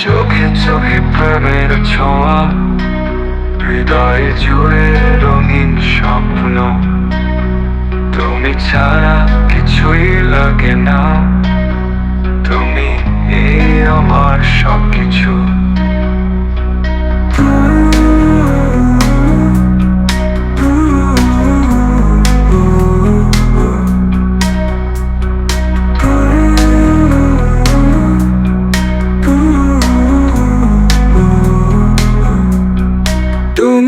চোখে চোখে প্রেমের ছোঁয়া। হৃদয়ে জুড়ে রঙিন স্বপ্ন। তুমি ছাড়া কিছুই লাগে না। তুমি এই আমার সব কিছু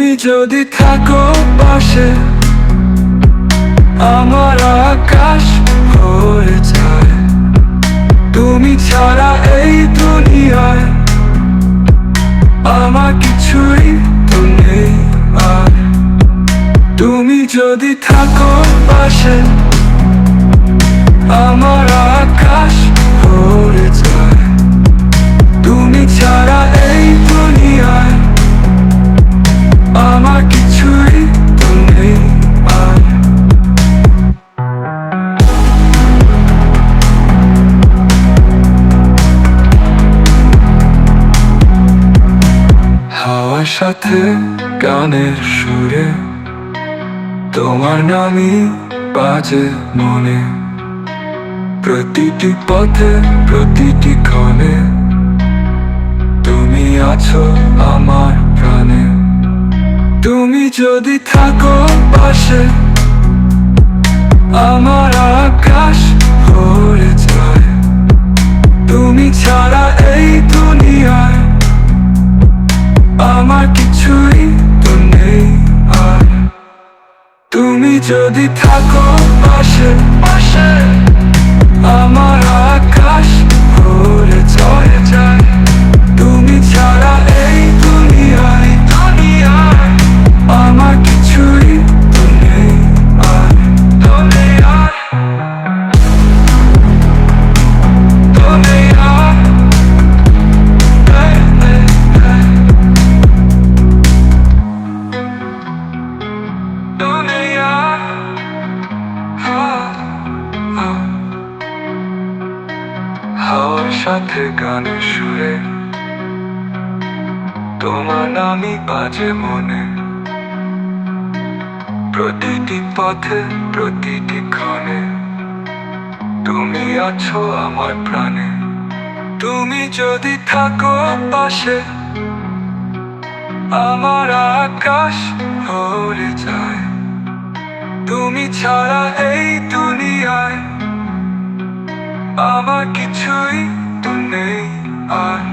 তুমি যদি থাকো পাশে, আমার আকাশ হয়ে যায়। তুমি ছাড়া এই দুনিয়ায় আমার কিছুই তো নেই আর। তুমি যদি থাকো পাশে, আমার আকাশ সাথে গানের সুরে। তোমার নামই বাজে মনে। প্রতিটি পথে, প্রতিটি ক্ষণে তুমি আছো আমার প্রাণে। তুমি যদি থাকো পাশে তুমি যদি থাকো পাশে পাশে আমার আকাশ ভরে জয়ে সাথে গানের সুরে তোমার নামই বাজে মনে। প্রতিটি পথে, প্রতিটি ক্ষণে তুমি আছো আমার প্রাণে। তুমি যদি থাকো পাশে, আমার আকাশ ভরে যায়। তুমি ছাড়া এই দুনিয়ায় আমার কিছুই তো নেই